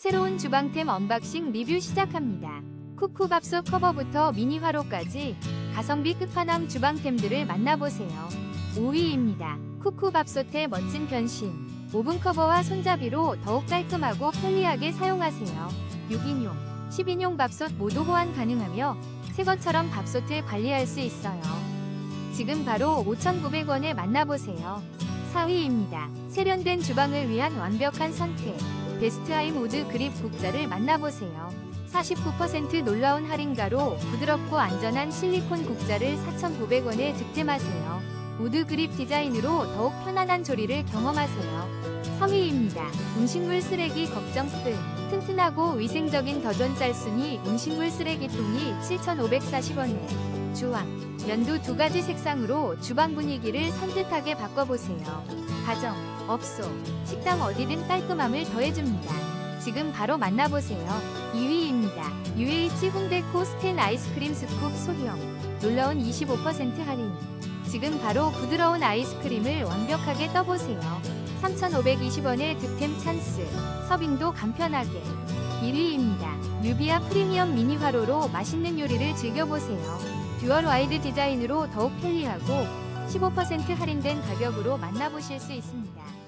새로운 주방템 언박싱 리뷰 시작합니다. 쿠쿠밥솥 커버부터 미니 화로까지 가성비 끝판왕 주방템들을 만나보세요. 5위입니다. 쿠쿠밥솥의 멋진 변신. 오븐 커버와 손잡이로 더욱 깔끔하고 편리하게 사용하세요. 6인용, 10인용 밥솥 모두 호환 가능하며 새 것처럼 밥솥을 관리할 수 있어요. 지금 바로 5,900원에 만나보세요. 4위입니다. 세련된 주방을 위한 완벽한 선택. 베스트아이 모드 그립 국자를 만나보세요. 49% 놀라운 할인가로 부드럽고 안전한 실리콘 국자를 4,900원에 득템하세요. 우드 그립 디자인으로 더욱 편안한 조리를 경험하세요. 3위입니다. 음식물 쓰레기 걱정 끝. 튼튼하고 위생적인 더존 짤순이 음식물 쓰레기통이 7,540원에 주황, 연두 두 가지 색상으로 주방 분위기를 산뜻하게 바꿔보세요. 가정, 업소, 식당 어디든 깔끔함을 더해줍니다. 지금 바로 만나보세요. 2위입니다. UH 홍대 코 스텐 아이스크림 스쿱 소형. 놀라운 25% 할인. 지금 바로 부드러운 아이스크림을 완벽하게 떠보세요. 3,520원의 득템 찬스. 서빙도 간편하게. 1위입니다. 뉴비아 프리미엄 미니 화로로 맛있는 요리를 즐겨보세요. 듀얼 와이드 디자인으로 더욱 편리하고 15% 할인된 가격으로 만나보실 수 있습니다.